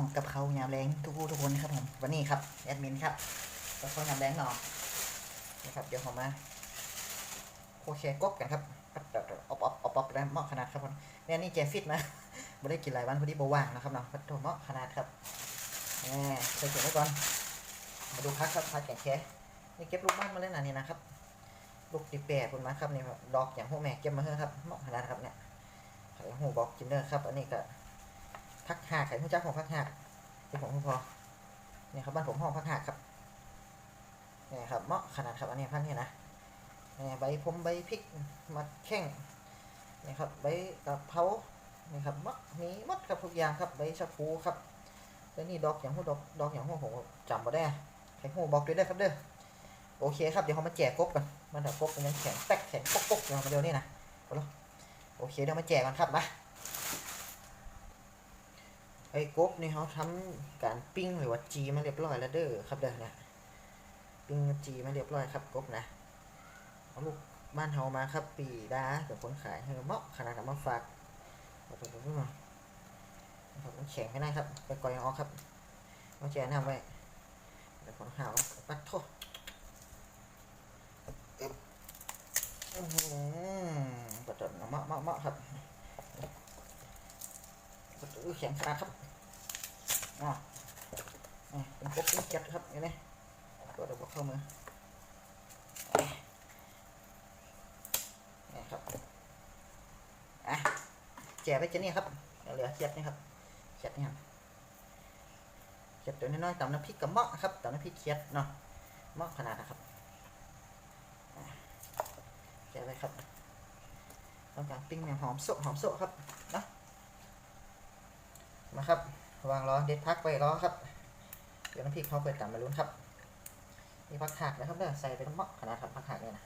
องกับเขายามแรงทุกทุกคนนะครับผมวันนี้ครับแอดมินครับกับเขายามแรงเนาะนะครับเดี๋ยวผมมาโอเคกบกันครับออบออบออบออบได้เหมาะขนาดครับผมเนี่ยนี่แกฟิตนะไม่ได้กินหลายวันพอดีบาหวานนะครับเนาะโถเหมาะขนาดครับแหมใส่เก็บไว้ก่อนมาดูพักครับพักแกงแค่นี่เก็บลูกบ้านมาเล่นอันนี้นะครับลูกตีแปรคุณมาครับนี่ดอกอย่างพวกแม่เก็บมาเถอะครับเหมาะขนาดครับเนี่ยไข่หูบอกกินเนอร์ครับ อันนี้ก็ พักหากไข่หูจักของพักหากที่ผมพอเนี่ยครับบ้านผมห้องพักหากครับเนี่ยครับเหมาะขนาดครับอันนี้พักนี่นะเนี่ยใบผมใบพริกมาแข้งนี่ครับใบกะเพรานี่ครับมักมีมัดครับทุกอย่างครับใบชะพูครับแล้วนี่ดอกอย่างหูดอกดอกอย่างหูผมจำมาได้ไข่หูบอกด้วยได้ครับเด้อโอเคครับเดี๋ยวเขามาแจกกบกันมันแบบพวกมันยังแข็งแป๊กแข็งปกปกอยู่มาเดียวนี่นะเอาละโอเคเดี๋ยวมาแจกกันครับมา ไอ้กบนี่เขาทำการปิ้งหรือว่าจีมาเรียบร้อยแล้วเด้อครับเด้อเนี่ยปิ้งจีมาเรียบร้อยครับกบนะเอาลูกบ้านเฮามาครับ ปีดากับคนขายเฮอเมาะขนาดมาฝากเอาไปดูหน่อยนะครับมันแข็งไม่ได้ครับ ไปก่อยออกครับเอาแจกน้ำไว้เดี๋ยวผมหาปัดโทษอืมกระจดเมาะเมาะเมาะครับ กระจดแข็งขนาดครับอ่านี่เป็นพวกเป็นเจ็ดครับอย่างนี้ตัวเดี๋ยวเข้ามือนี่ครับอะแจกไปจะนี่ครับเหลือเจ็ดนี่ครับเจ็ดนี่ครับเจ็ดตัวน้อยๆตำน้ำพริกกับเมาะครับตำน้ำพริกเคียดเนาะเมาะขนาดนะครับแจกะเลยครับต้องการปิ้งอย่างหอมโซะหอมโซะครับนะ มาครับ วางล้อเด็ดพักไปล้อครับ เดี๋ยวน้ำพริกเขาเปิดตามมาลุ้นครับมีผักถากนะครับเนี่ยใส่ไปน้ำเหมาะขนาดครับผักถากเนี่ยนะ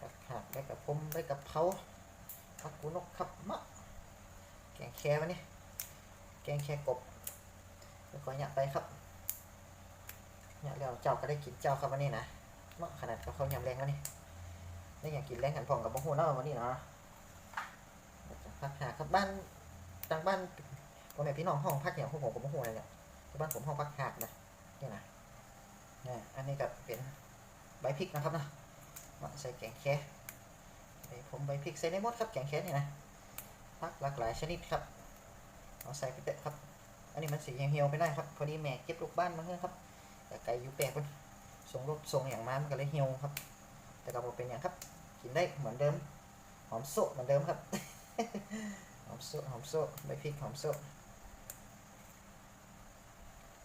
ผักถากได้กับผมได้กับเขาผักกูนกครับมะแกงแค่วันนี้แกงแค่กบแล้วก็เนี่ยไปครับเนี่ยแล้วเจ้าก็ได้กินเจ้าครับวันนี้นะมะขนาดกับเขายำแรงวันนี้ได้อยากกินแรงขันพองกับพ่อหูเนาวันนี้เนาะพักหาครับบ้าน ทางบ้านพ่อแม่พี่น้องห้องพักอย่างพวกผมกับพ่อหูอะไรเนี่ยที่บ้านผมห้องพักหากนะนี่นะนี่อันนี้ก็เป็นใบพริกนะครับนะมาใส่แกงแค่ผมใบพริกใส่ได้หมดครับแกงแค่นี่นะพักหลากหลายชนิดครับเอาใส่ไปเตะครับ อันนี้มันสีเหี่ยวๆไปได้ครับ พอดีแม่เก็บลูกบ้านมาเพื่อครับ แต่ไก่ยู่แปลกคนส่งรถส่งอย่างมามันก็เลยเหี่ยวครับ แต่ก็บ่เป็นอย่างครับ กินได้เหมือนเดิม หอมโซเหมือนเดิมครับ หอมโซะหอมโซะใบพริกหอมโซะ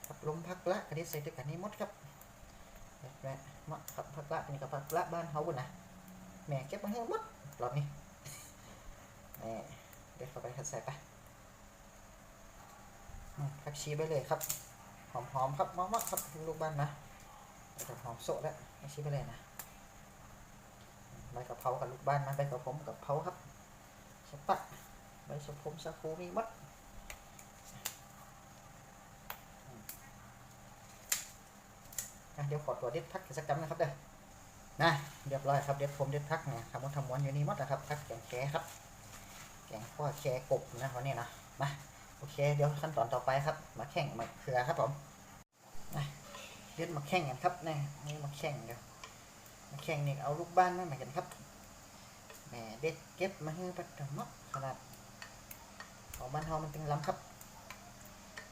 ผักลมผักละกระดิ่ใส่ด้วยกันนี้มดครับแม่มะครับผักละนนี้กับผักละบ้านเฮาบุญนะแม่เก็บมาให้หมดรอบนี้แม่เด็ดเข้าไปครับใส่ไปผักชีไปเลยครับ หอมๆครับมะๆครับลูกบ้านนะแต่หอมโซะแล้วผักชีไปเลยนะใบกะเพรากับลูกบ้านมาใบกะผมกับเพราครับสปะ ใบสะพมสะพูมีหมัดเดี๋ยวขอตัวเด็ดพักกิจกรรมนะครับเด้อนะเรียบร้อยครับเด็ดผมเด็ดพักเนี่ยคำว่าทำม้วนอยู่นี่หมัดนะครับพักแกงแค่ครับ แกงข้อแค่กบนะวันนี้นะมาโอเค เดี๋ยวขั้นตอนต่อไปครับมาแข่งมาเขือครับผมนะเด็ดมาแข่งกันครับนี่นี่มาแข่งกันมาแข่งนี่เอาลูกบ้านมาเหมือนกันครับแหมเด็ดเก็บมาให้ปัดดมะขนาด ของบ้านเฮามันเป็นล้ำครับ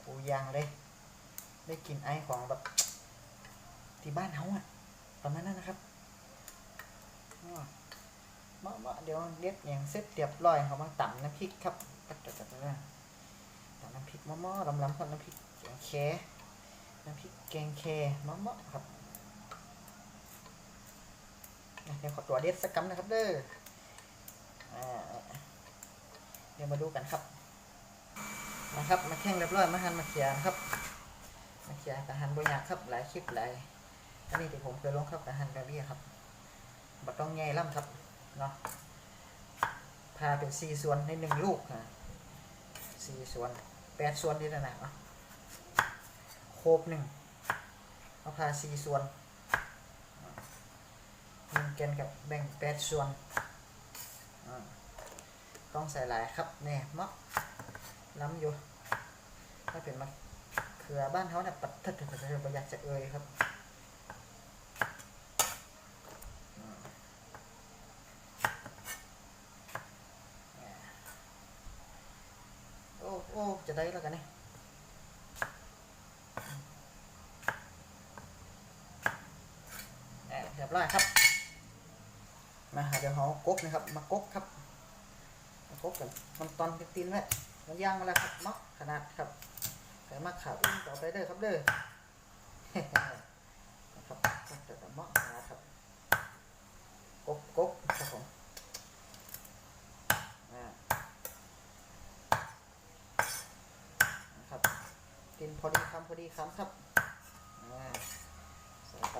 ปูยางเลย ได้กินไอของแบบที่บ้านเฮาอะประมาณนั้นนะครับมะมะเดี๋ยวเด็ดอย่างเสร็จเรียบร้อยเขามาตำน้ำพริกครับปัดปัดปัดปัดตำน้ำพริกมะมะลำล้ำครับน้ำพริกแกงแคน้ำพริกแกงแคมะมะครับเดี๋ยวขอตัวเด็ดสักกำนะครับเด้อเดี๋ยวมาดูกันครับ นะครับ มาแข่งเรียบร้อยมาหันมาเขียนะครับ มาเขียกับหันบุญยากครับ หลายคลิปหลายอันนี้ที่ผมเคยลงครับกับหันแบบนี้ครับบัต้องแง่ล่ำครับเนาะพาเป็นสี่ส่วนในหนึ่งลูกนะสี่ส่วนแปดส่วนนี่นะนะเนาะโคบหนึ่งเอาพาสี่ส่วนหนึ่งแกนกับแบ่งแปดส่วนต้องใส่หลายครับแน่มัก ล้ำอยู่ถ้าเป็นมะเขือบ้านเขาเนี่ยปัดทัดทัดทัดประหยัดจะเอ่ยครับโอ้โอ้จะได้แล้วกันเนี่ยเรียบร้อยครับ มาเดี๋ยวเขากกนะครับ มากกครับ มากกกันมันตอนตีนไว้ มันย่างมาแล้วครับมักขนาดครับใส่มักขาอุ้มต่อไปเด้อครับเด้อนะครับจะแต่มักขนาดครับกกกกครับผมนะครับกินพอดีคำพอดีคำครับอ่าใส่ไป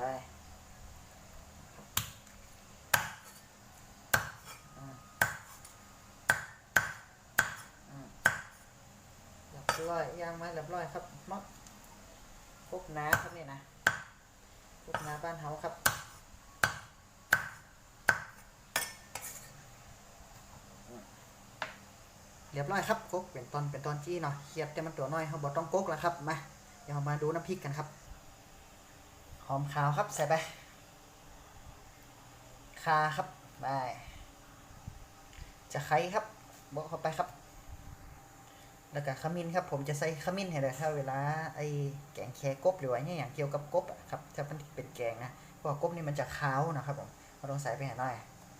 เร้อยย่างไม้เรียบร้อยครับมักพกน้าครับนี่นะพกน้าบ้านเฮาครับเรียบร้อยครับกกเป็นตอนเป็นตอนจี้เนาะเขียดแต่มันตัวน้อยเขาบอกต้องกกแล้วครับมาเดี๋ยวมาดูน้ำพริกกันครับหอมขาวครับใส่ไปคาครับไปจะไข่ครับบอกเข้าไปครับ แล้วก็ขมิ้นครับผมจะใส่ขมิ้นให้เลยถ้าเวลาไอ้แกงแคกบหรือว่าเนี่ยอย่างเกี่ยวกับกบอะครับถ้ามันเป็นแกงนะเพราะว่ากบนี่มันจะขาวนะครับผมเราต้องใส่ไปให้หน่อย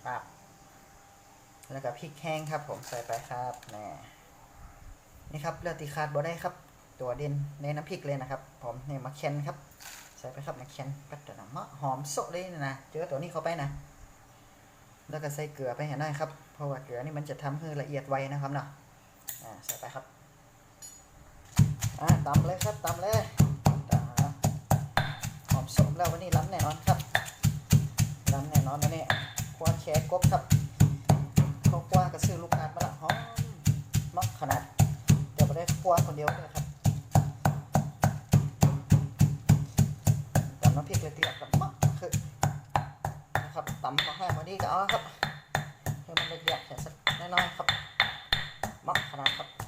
ปับแล้วก็พริกแห้งครับ ผมใส่ไปครับนี่นี่ครับเลือดตีขาดบ่ได้ครับ ตัวเด่นในน้ำพริกเลยนะครับ ผมนี่มะเคนครับ ใส่ไปครับมะเคนก็จะมะหอมโซเลยนะเจอตัวนี้เข้าไปนะแล้วก็ใส่เกลือไปให้หน่อยครับเพราะว่าเกลือนี่มันจะทำให้ละเอียดไวนะครับเนาะอ่าใส่ไปครับ อะตำเลยครับตำเลยหอมสมแล้ววันนี้ล้ำแน่นอนครับล้ำแน่นอนวันนี้คว้าแชร์กบครับเขาคว้าก็ซื้อลูกอาดมาละหอมมักขนาด เดี๋ยวไปได้คว้าคนเดียวเลยครับตำน้ำพริกเลยเตียกับมักคือนะครับตำมาให้วันนี้ก็เอาครับให้มันละเอียดแค่สักน้อยๆครับมักขนาดครับ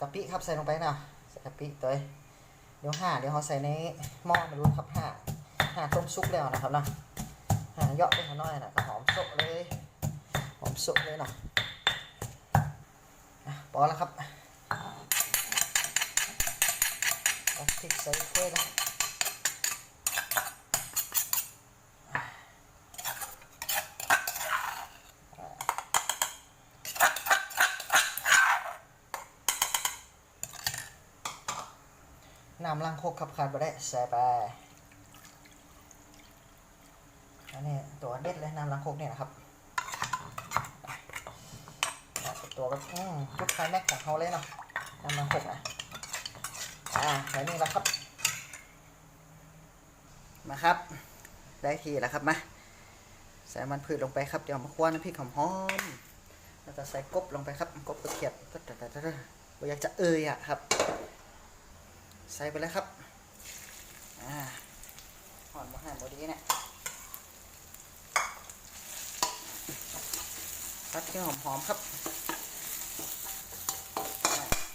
กะปิครับใส่ลงไปนะใส่กะปิตัวเดี๋ยวห่าเดี๋ยวเขาใส่ในหม้อไม่รู้ครับห่าห่าต้มซุปแล้วนะครับนะห่าเยอะไปหน่อยนะก็หอมโซะเลยหอมโซะเลยนะอะพอแล้วครับพริกใส่ถ้วยนะ ล้างโคกครับขาดไปได้ใส่ไปอันนี้ตัวเด็ดเลยน้ำล้างโคกเนี่ยนะครับตัวก็จุดไฟแม็กของเขาเลยเนาะน้ำล้างโคกนะอ่าใส่นี่แล้วครับ มาครับ ได้ทีแล้วครับมาใส่มันพืชลงไปครับเดี๋ยวมาคั่วน้ำพริกหอมๆแล้วก็ใส่กบลงไปครับกบกระเทียมก็แต่แต่แต่แต่อยากจะเอ่ยอะครับ ใส่ไปเลยครับอ่าหอนมาให้บอดีเนี่ยตัดให้หอมๆครับ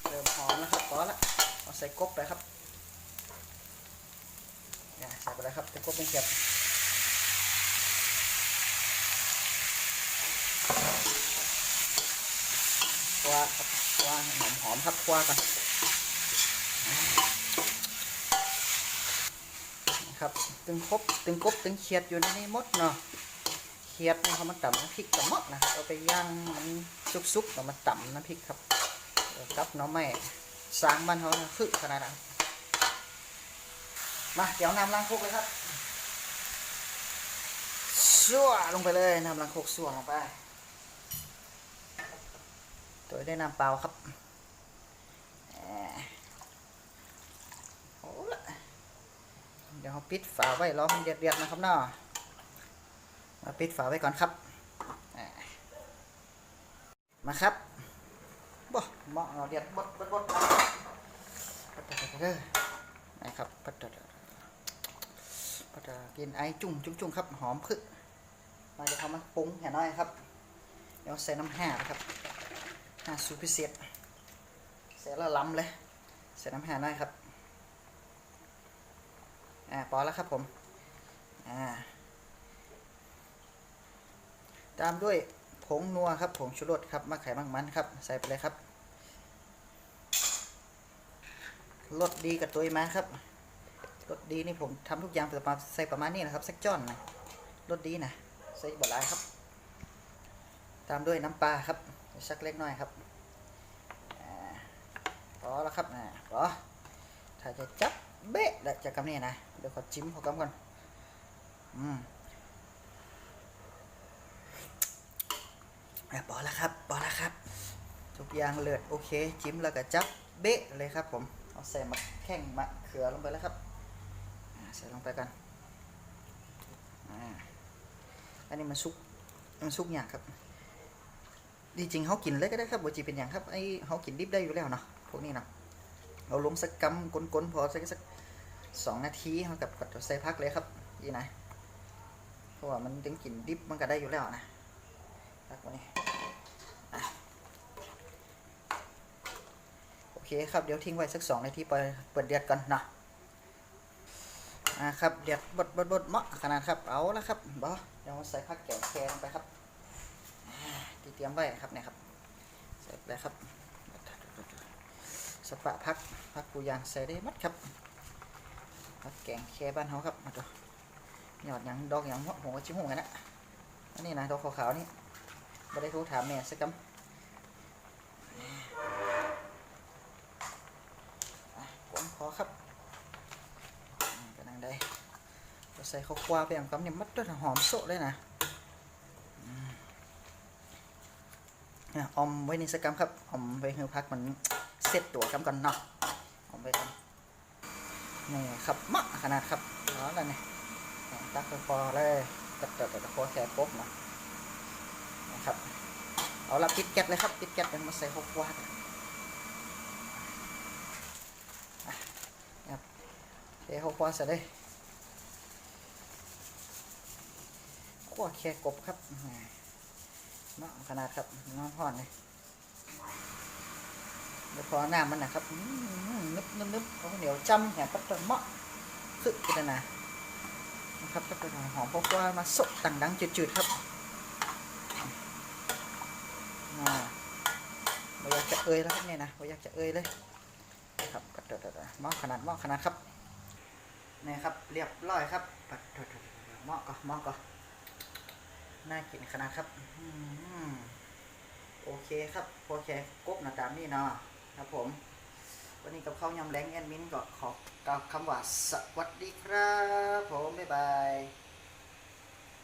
เริ่มหอมแล้วครับพอละเอาใส่กบไปครับอ่าใส่ไปเลยครับใส่กบเป็นเก็บคว้าครับคว้าหอมๆครับคว้ากัน ครับตึงครบตึงกบตึงเขียดอยู่ในนี้หมดเนาะเขียดนี่เขามาตำน้ำพริกกับมะนะครับเอาไปย่างมันซุกๆเอามาตำน้ำพริกครับกับน้องแม่สร้างบ้านเขานี่ยคือขนาดนั้นมาเดี๋ยวน้ำล้างคุกเลยครับสั่วลงไปเลยน้ำล้างคุกสั่วลงไปตัวได้น้ำเปล่าครับแหมโอ้ละ เดี๋ยวเราปิดฝาไว้รอมันเดือดๆนะครับเนาะมาปิดฝาไว้ก่อนครับ มาครับบ่เหมาะเราเดือดบดบดบดปัดปัดปัดเด้อนะครับปัดปัดปัดกินไอจุ่มจุ่มจุ่มครับ หอมคึกมาเดี๋ยวเขามาปรุงแห่น้อยครับ เดี๋ยวใส่น้ำห่านะครับห่าสูตรพิเศษใส่ละล้ำเลย ใส่น้ำหาน่อยครับ อ่าพอแล้วครับผมอ่าตามด้วยผงนัวครับผงชูรสครับมะไข่มังมันครับ ใส่ไปเลยครับรสดีกับตัวมาครับรสดีนี่ผมทำทุกอย่างประมาณใส่ประมาณนี้นะครับสักจ้อนนะรสดีนะใส่บะหลายครับ ตามด้วยน้ำปลาครับสักเล็กน้อยครับพอแล้วครับนะพอถ้าจะจับ เบ๊ะแล้จะกำนี่นะ เดี๋ยวขอจิ้มขอกำก่อน อืมอะพอแล้วครับพอแล้วครับ ทุกอย่างเลือดโอเค จิ้มแล้วก็จับเบ๊ะเลยครับผม เอาใส่มะแข้งมะเขือลงไปแล้วครับใส่ลงไปกันอ่าอันนี้มันซุกมันซุกอย่างครับดีจริงเขากินเลยก็ได้ครับบ่จีเป็นอย่างครับไอเขากินดิบได้อยู่แล้วเนาะพวกนี้เนาะ เอาลงสักกำก้นๆพอสักสักสองนาทีเขากับกัดใส่พักเลยครับนี่นะเพราะว่ามันถึงกลิ่นดิบมันก็ได้อยู่แล้วนะพักไว้นี่โอเคครับเดี๋ยวทิ้งไว้สักสองนาทีไปเปิดเดือดก่อนเนาะอ่าครับเดือดบดบดบดเหมาะขนาดครับเอาละครับบอเดี๋ยวใส่ผักแกงแคลงไปครับที่เตรียมไว้ครับเนี่ยครับใส่ไปเลยครับ ปะพักพักปูยางใส่ได้หมัดครับพักแกงแค่บ้านเขาครับมาดูหยอดหยังดอกหยังหัวหัวชิ้นหัวกันนะอันนี้นะดอกขาวๆนี่ไม่ได้ทรถามแม่สักคำอะกวางคอครับกันนังได้เราใส่ข้าวควาไปอย่างคำเนี่ยมัดด้วยหอมโซเลยนะเนี่อมไว้ในสกรรมครับออมไว้ให้พักมัน เซตตัวกันก่อนเนาะออมไว้กันนี่ครับมะขนาดครับเอาแล้วเนี่ยตักพอเลยตัดตัดตัดพอแค่ปุ๊บนาะนะครับ เอาละปิดแก๊สเลยครับปิดแก๊สเป็นมาใส่หกวาดอะครับเทหกวาดเสร็จเลยขั้วแค่กบครับเนาะขนาดครับน้ำห่อนเลย เดี๋ยวพอน้ำมันนะครับนึบนึบนึบเอาเหนียวจำแหนปัดตนเหมะคือกันนะนะครับก็เป็นหอมเพราะว่ามาสดดังดังจืดๆครับน่าไม่อยากจะเอ่ยแล้วครับเนี่ยนะไม่อยากจะเอ่ยเลยครับปัดตนเหมาะขนาดหมาะขนาดครับนี่ครับเรียบร้อยครับปัดตนเหมาะก็หมาะก็น่ากินขนาดครับโอเคครับพอแค่กบหน้าตามนี่เนาะ ครับผม วันนี้กับข้าวยำแรงแอนมินก็ขอกล่าวคำว่าสวัสดีครับผม บ๊ายบาย